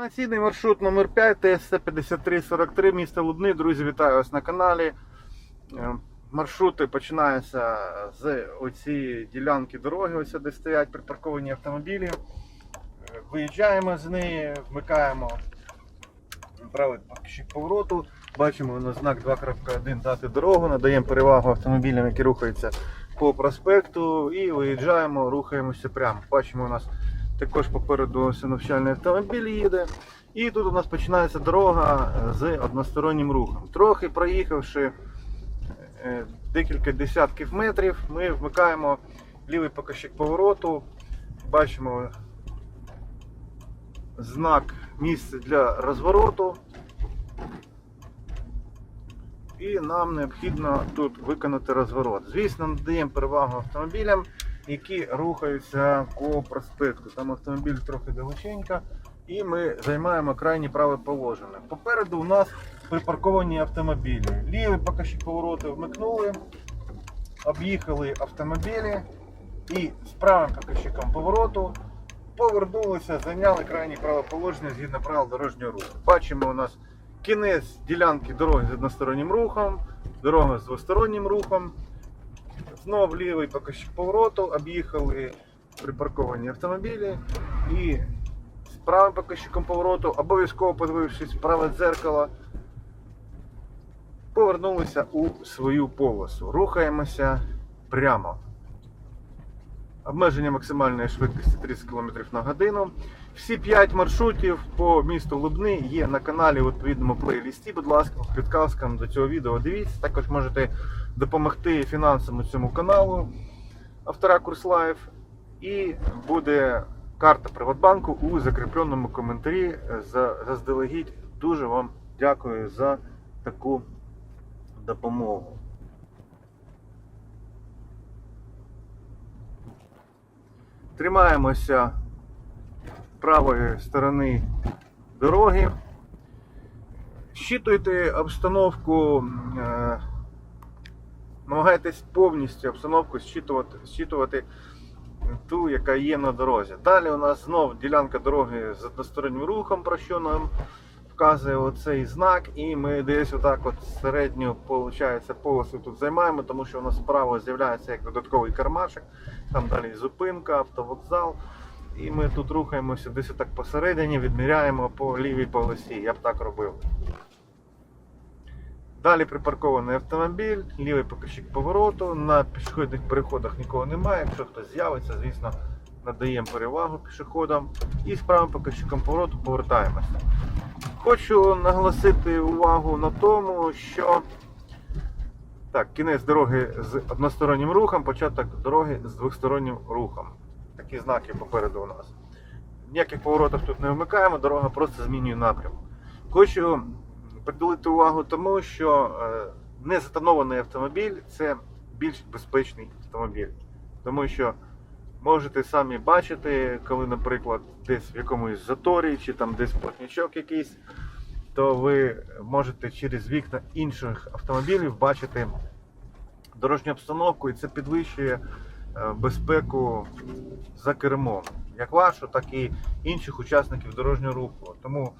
Інформаційний маршрут номер 5 ТСЦ 5343 місто Лубни. Друзі, вітаю вас на каналі. Е, Маршрути починаються з оцієї ділянки дороги, ось де стоять припарковані автомобілі. Е, Виїжджаємо з неї, вмикаємо правий повороту. Бачимо на знак 2.1 дати дорогу, надаємо перевагу автомобілям, які рухаються по проспекту, і виїжджаємо, рухаємося прямо. Бачимо у нас також попереду ось навчальний автомобіль їде. І тут у нас починається дорога з одностороннім рухом. Трохи проїхавши е, декілька десятків метрів, ми вмикаємо лівий покажчик повороту. Бачимо знак місце для розвороту. І нам необхідно тут виконати розворот. Звісно, надаємо перевагу автомобілям, які рухаються по проспекту. Там автомобіль трохи далеченько, і ми займаємо крайнє праве положення. Попереду у нас припарковані автомобілі. Лівий покажчик повороту вмикнули, об'їхали автомобілі і з правим покажчиком повороту повернулися, зайняли крайнє праве положення згідно правил дорожнього руху. Бачимо у нас кінець ділянки дороги з одностороннім рухом, дорога з двостороннім рухом. Знов лівий покажчик повороту, об'їхали припарковані автомобілі і з правим покажчиком повороту, обов'язково подивившись праве дзеркало, повернулися у свою полосу. Рухаємося прямо. Обмеження максимальної швидкості 30 км на годину. Всі 5 маршрутів по місту Лубни є на каналі у відповідному плейлісті. Будь ласка, підказкам до цього відео дивіться. Також можете допомогти фінансово цьому каналу автора Курс Лайф. І буде карта Приватбанку у закріпленому коментарі заздалегідь. Дуже вам дякую за таку допомогу. Тримаємося правої сторони дороги. Щитуйте обстановку, е, намагайтесь повністю обстановку щитувати, щитувати ту, яка є на дорозі. Далі у нас знов ділянка дороги з одностороннім рухом, про що нам вказує оцей знак, і ми десь отак от середню получається, полосу тут займаємо, тому що у нас справа з'являється як додатковий кармашек, там далі зупинка, автовокзал. І ми тут рухаємося десь так посередині, відміряємо по лівій полосі. Я б так робив. Далі припаркований автомобіль, лівий покажчик повороту. На пішохідних переходах нікого немає. Якщо хтось з'явиться, звісно, надаємо перевагу пішоходам. І з правим покажчиком повороту повертаємося. Хочу наголосити увагу на тому, що так, кінець дороги з одностороннім рухом, початок дороги з двостороннім рухом. Такі знаки попереду у нас. Ніяких поворотів тут не вмикаємо, дорога просто змінює напрямок. Хочу приділити увагу тому, що е, незатонований автомобіль це більш безпечний автомобіль. Тому що можете самі бачити, коли, наприклад, десь в якомусь заторі чи там десь плотничок якийсь, то ви можете через вікна інших автомобілів бачити дорожню обстановку, і це підвищує е, безпеку за кермом, як вашу, так і інших учасників дорожнього руху. Тому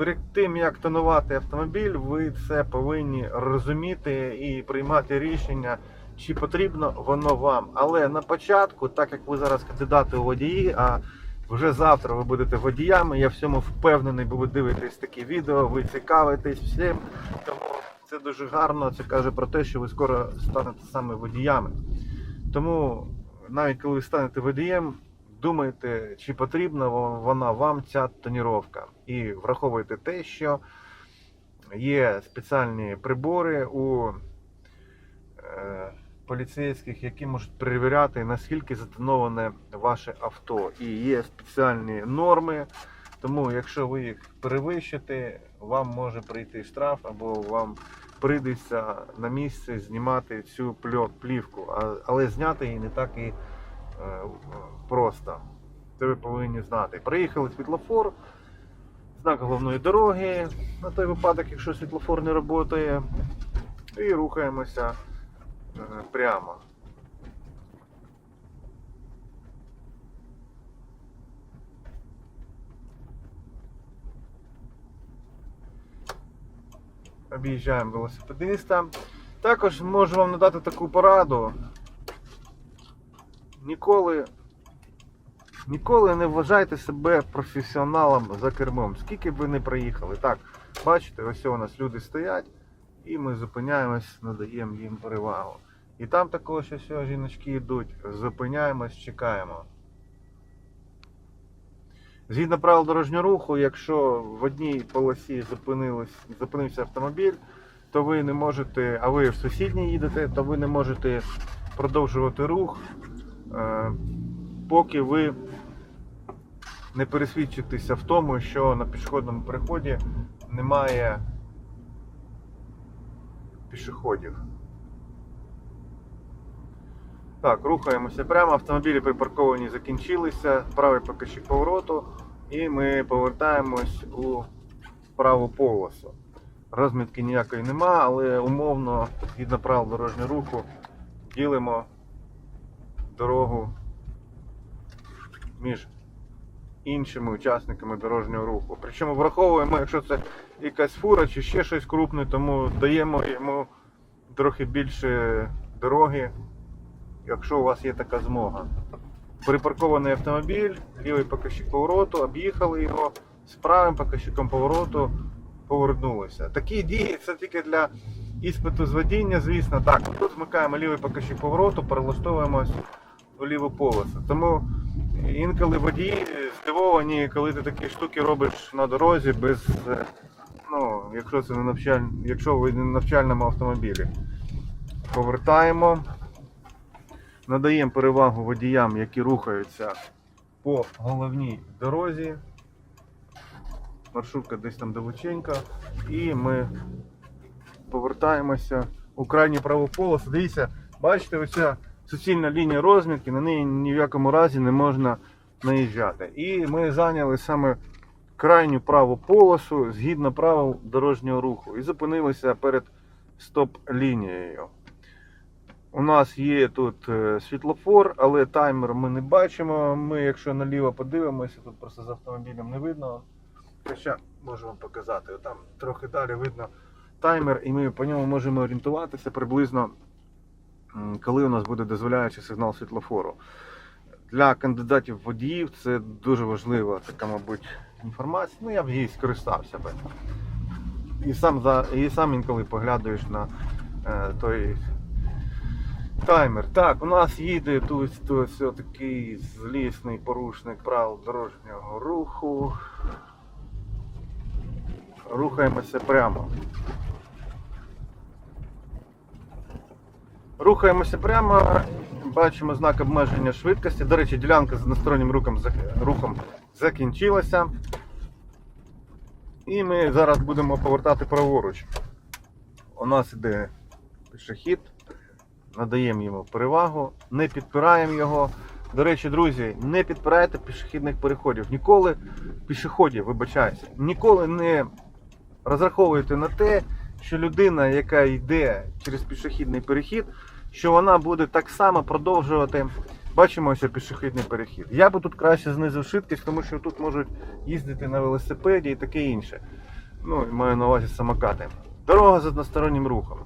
перед тим як тонувати автомобіль, ви це повинні розуміти і приймати рішення, чи потрібно воно вам. Але на початку, так як ви зараз кандидати у водії, а вже завтра ви будете водіями, я в цьому впевнений, бо ви дивитесь такі відео, ви цікавитесь всім. Тому це дуже гарно. Це каже про те, що ви скоро станете саме водіями. Тому навіть коли ви станете водієм, думайте, чи потрібна вона вам ця тоніровка. І враховуйте те, що є спеціальні прибори у е, поліцейських, які можуть перевіряти, наскільки затоноване ваше авто. І є спеціальні норми. Тому, якщо ви їх перевищите, вам може прийти штраф або вам прийдеться на місці знімати цю плівку. Але зняти її не так і Е, просто. Це ви повинні знати. Приїхали світлофор, знак головної дороги, на той випадок, якщо світлофор не працює, і рухаємося е, прямо. Об'їжджаємо велосипедиста. Також можу вам надати таку пораду. Ніколи, ніколи не вважайте себе професіоналом за кермом, скільки б ви не приїхали. Так, бачите, ось у нас люди стоять, і ми зупиняємось, надаємо їм перевагу. І там також ось жіночки йдуть, зупиняємось, чекаємо. Згідно правил дорожнього руху, якщо в одній полосі зупинився автомобіль, то ви не можете, а ви в сусідній їдете, то ви не можете продовжувати рух, поки ви не пересвідчитеся в тому, що на пішохідному переході немає пішоходів. Так, рухаємося прямо. Автомобілі припарковані закінчилися. Правий покажчик повороту. І ми повертаємось у праву полосу. Розмітки ніякої нема, але умовно, згідно правил дорожнього руху, ділимо дорогу між іншими учасниками дорожнього руху. Причому враховуємо, якщо це якась фура чи ще щось крупне, тому даємо йому трохи більше дороги, якщо у вас є така змога. Припаркований автомобіль, лівий покажчик повороту, об'їхали його, з правим покажчиком повороту повернулися. Такі дії це тільки для іспиту з водіння, звісно. Так, тут змикаємо лівий покажчик повороту, перелаштовуємось у ліву полосу. Тому інколи водії здивовані, коли ти такі штуки робиш на дорозі без. е, Ну, якщо це не навчаль... якщо ви на навчальному автомобілі. Повертаємо. Надаємо перевагу водіям, які рухаються по головній дорозі. Маршрутка десь там далеченька. І ми повертаємося у крайню праву полосу. Дивіться, бачите, оця суцільна лінія розмітки, на неї ні в якому разі не можна наїжджати. І ми зайняли саме крайню праву полосу згідно правил дорожнього руху і зупинилися перед стоп-лінією. У нас є тут е, світлофор, але таймер ми не бачимо. Ми, якщо наліво подивимося, тут просто з автомобілем не видно. Хоча можу вам показати, там трохи далі видно таймер, і ми по ньому можемо орієнтуватися приблизно, коли у нас буде дозволяючий сигнал світлофору. Для кандидатів водіїв це дуже важлива така, мабуть, інформація. Ну, я б її скористався би. І сам, за, і сам інколи поглядаєш на е, той таймер. Так, у нас їде тут, тут такий злісний порушник правил дорожнього руху. Рухаємося прямо. Рухаємося прямо, бачимо знак обмеження швидкості. До речі, ділянка з одностороннім рухом, рухом закінчилася. І ми зараз будемо повертати праворуч. У нас іде пішохід, надаємо йому перевагу, не підпираємо його. До речі, друзі, не підпирайте пішохідних переходів. Ніколи пішоходів, вибачаюся, ніколи не розраховуйте на те, що людина, яка йде через пішохідний перехід, що вона буде так само продовжувати. Бачимо, ось пішохідний перехід. Я би тут краще знизив швидкість, тому що тут можуть їздити на велосипеді і таке інше. Ну, маю на увазі самокати. Дорога з одностороннім рухом.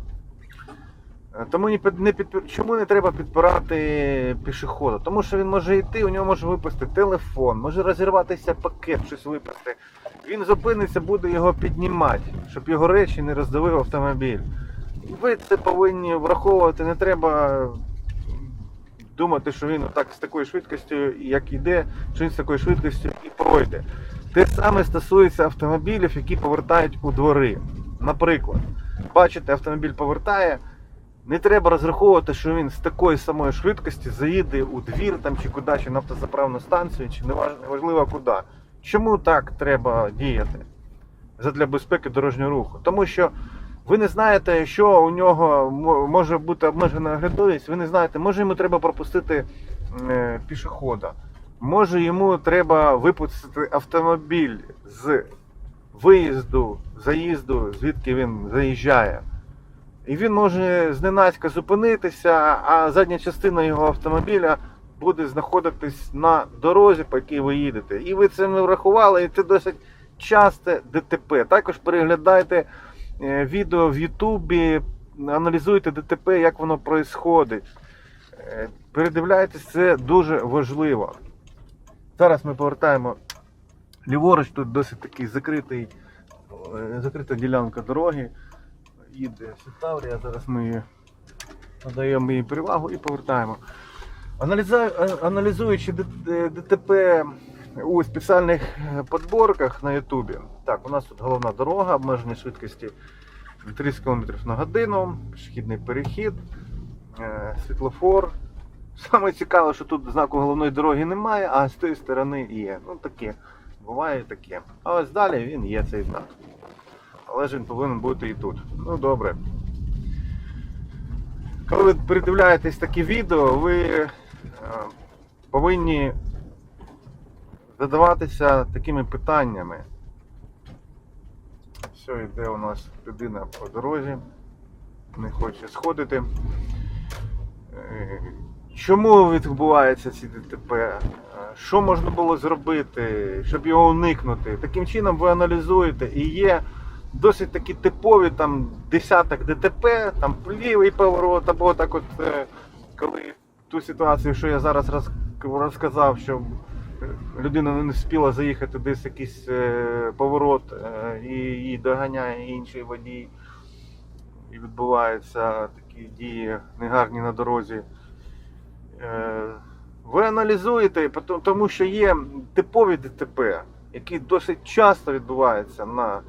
Е, Тому не під, чому не треба підпирати пішохода? Тому що він може йти, у нього може випасти телефон, може розірватися пакет, щось випасти. Він зупиниться, буде його піднімати, щоб його речі не роздавив автомобіль. Ви це повинні враховувати, не треба думати, що він так з такою швидкістю, як йде, що він з такою швидкістю і пройде. Те саме стосується автомобілів, які повертають у двори. Наприклад, бачите, автомобіль повертає. Не треба розраховувати, що він з такої самої швидкості заїде у двір там, чи куди, чи на автозаправну станцію, чи неваж- неважливо куди. Чому так треба діяти? Задля безпеки дорожнього руху. Тому що ви не знаєте, що у нього може бути обмежена оглядовість, ви не знаєте, може йому треба пропустити е, пішохода, може йому треба випустити автомобіль з виїзду, заїзду, звідки він заїжджає. І він може зненацька зупинитися, а задня частина його автомобіля буде знаходитись на дорозі, по якій ви їдете. І ви це не врахували, і це досить часте ДТП. Також переглядайте е, відео в Ютубі, аналізуйте ДТП, як воно відбувається. Передивляйтесь, це дуже важливо. Зараз ми повертаємо ліворуч, тут досить такий закритий, е, закрита ділянка дороги. Їде Сітаврія, зараз ми надаємо їй перевагу і повертаємо. Е, Аналізуючи Д- ДТП у спеціальних е, подборках на Ютубі. Так, у нас тут головна дорога, обмеження швидкості 30 км на годину, пішохідний перехід, е, світлофор. Саме цікаве, що тут знаку головної дороги немає, а з тієї сторони є. Ну таке, буває таке. А ось далі він є цей знак. Але ж він повинен бути і тут. Ну добре. Коли ви передивляєтесь такі відео, ви е, повинні задаватися такими питаннями. Все, йде у нас людина по дорозі, не хоче сходити. Е, Чому відбуваються ці ДТП? Е, Що можна було зробити, щоб його уникнути? Таким чином ви аналізуєте і є досить такі типові там десяток ДТП, там лівий поворот, або так от е, коли ту ситуацію, що я зараз роз, розказав, що е, людина не встигла заїхати десь якийсь е, поворот і її доганяє інший водій. І відбуваються такі дії негарні на дорозі. Ви аналізуєте, тому що є типові ДТП, які досить часто відбуваються на,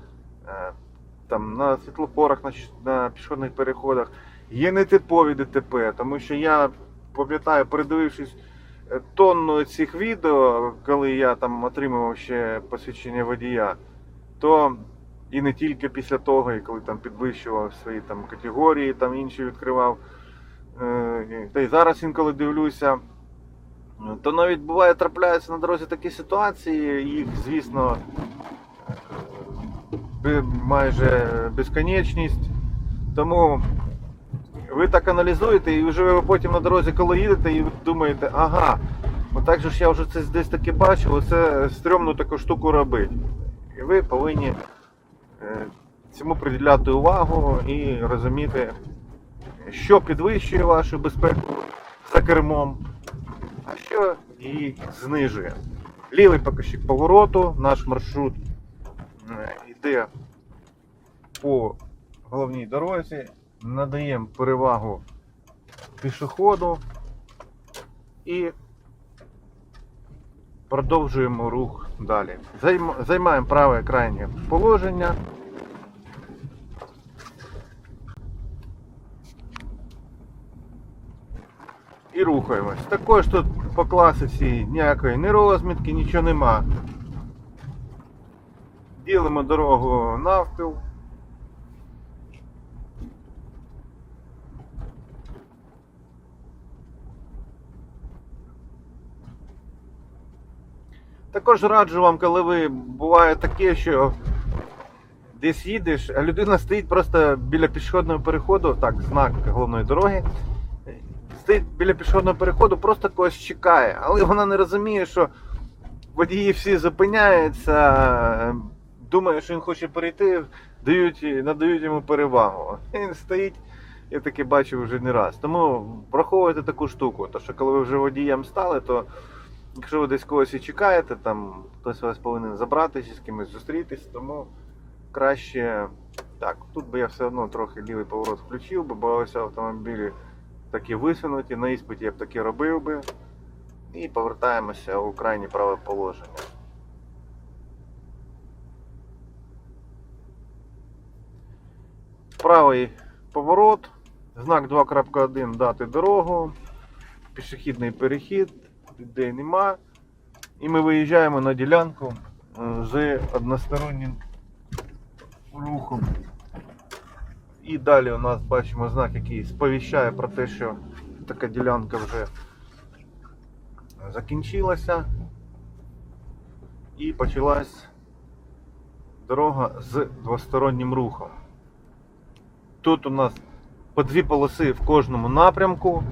там, на світлофорах, на, на пішохідних переходах. Є нетипові ДТП, тому що я пам'ятаю, передивившись е, тонну цих відео, коли я там отримував ще посвідчення водія, то і не тільки після того, і коли там підвищував свої там категорії, там інші відкривав. Е, Та й зараз інколи дивлюся. То навіть буває трапляються на дорозі такі ситуації, їх, звісно, е, майже безконечність. Тому ви так аналізуєте, і вже ви потім на дорозі, коли їдете, і думаєте, ага, отак же ж я вже це десь таки бачив, оце стрьомну таку штуку робити. І ви повинні е, цьому приділяти увагу і розуміти, що підвищує вашу безпеку за кермом, а що її знижує. Лівий покажчик повороту, наш маршрут е, йде по головній дорозі, надаємо перевагу пішоходу і продовжуємо рух далі. Займаємо праве крайнє положення. і рухаємось. Також тут по класиці ніякої ні розмітки, нічого нема. Ділимо дорогу навпіл. Також раджу вам, коли ви буває таке, що десь їдеш, а людина стоїть просто біля пішохідного переходу, так, знак головної дороги стоїть біля пішохідного переходу, просто когось чекає. Але вона не розуміє, що водії всі зупиняються, думає, що він хоче перейти, дають, надають йому перевагу. Він стоїть, я таке бачив вже не раз. Тому враховуйте таку штуку. То що коли ви вже водієм стали, то якщо ви десь когось і чекаєте, там хтось вас повинен забрати чи з кимось зустрітись, тому краще. Так, тут би я все одно трохи лівий поворот включив, бо боявся автомобілі такі висунуті, на іспиті я б таке робив би. І повертаємося у крайнє праве положення. Правий поворот, знак 2.1 дати дорогу, пішохідний перехід, людей нема. І ми виїжджаємо на ділянку е, з одностороннім рухом. І далі у нас бачимо знак, який сповіщає про те, що така ділянка вже закінчилася. І почалась дорога з двостороннім рухом. Тут у нас по дві полоси в кожному напрямку.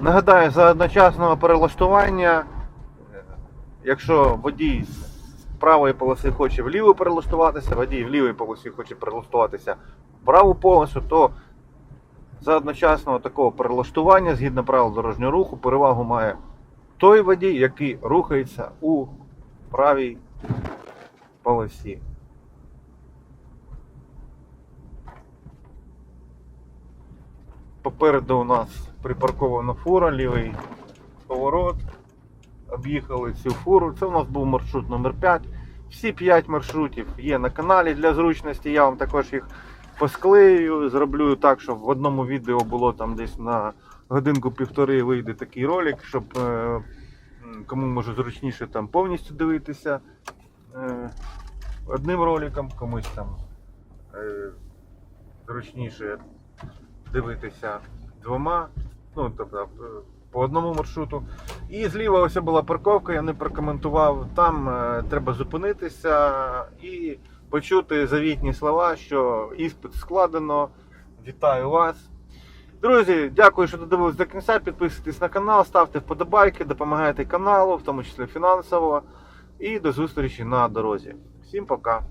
Нагадаю, за одночасного перелаштування, е, якщо водій правої полоси хоче в ліву перелаштуватися, водій в лівій полосі хоче перелаштуватися в праву полосу, то за одночасного такого перелаштування згідно правил дорожнього руху перевагу має той водій, який рухається у правій полосі. Попереду у нас припаркована фура, лівий поворот. Об'їхали цю фуру. Це у нас був маршрут номер 5. Всі 5 маршрутів є на каналі для зручності. Я вам також їх посклею. Зроблю так, щоб в одному відео було там десь на годинку-півтори вийде такий ролик, щоб е, кому може зручніше там повністю дивитися е, одним роликом, комусь там е, зручніше дивитися двома, ну тобто е, по одному маршруту. І зліва ось була парковка, я не прокоментував. Там е, треба зупинитися і почути завітні слова, що іспит складено. Вітаю вас. Друзі, дякую, що додивились до кінця. Підписуйтесь на канал, ставте вподобайки, допомагайте каналу, в тому числі фінансово. І до зустрічі на дорозі. Всім пока!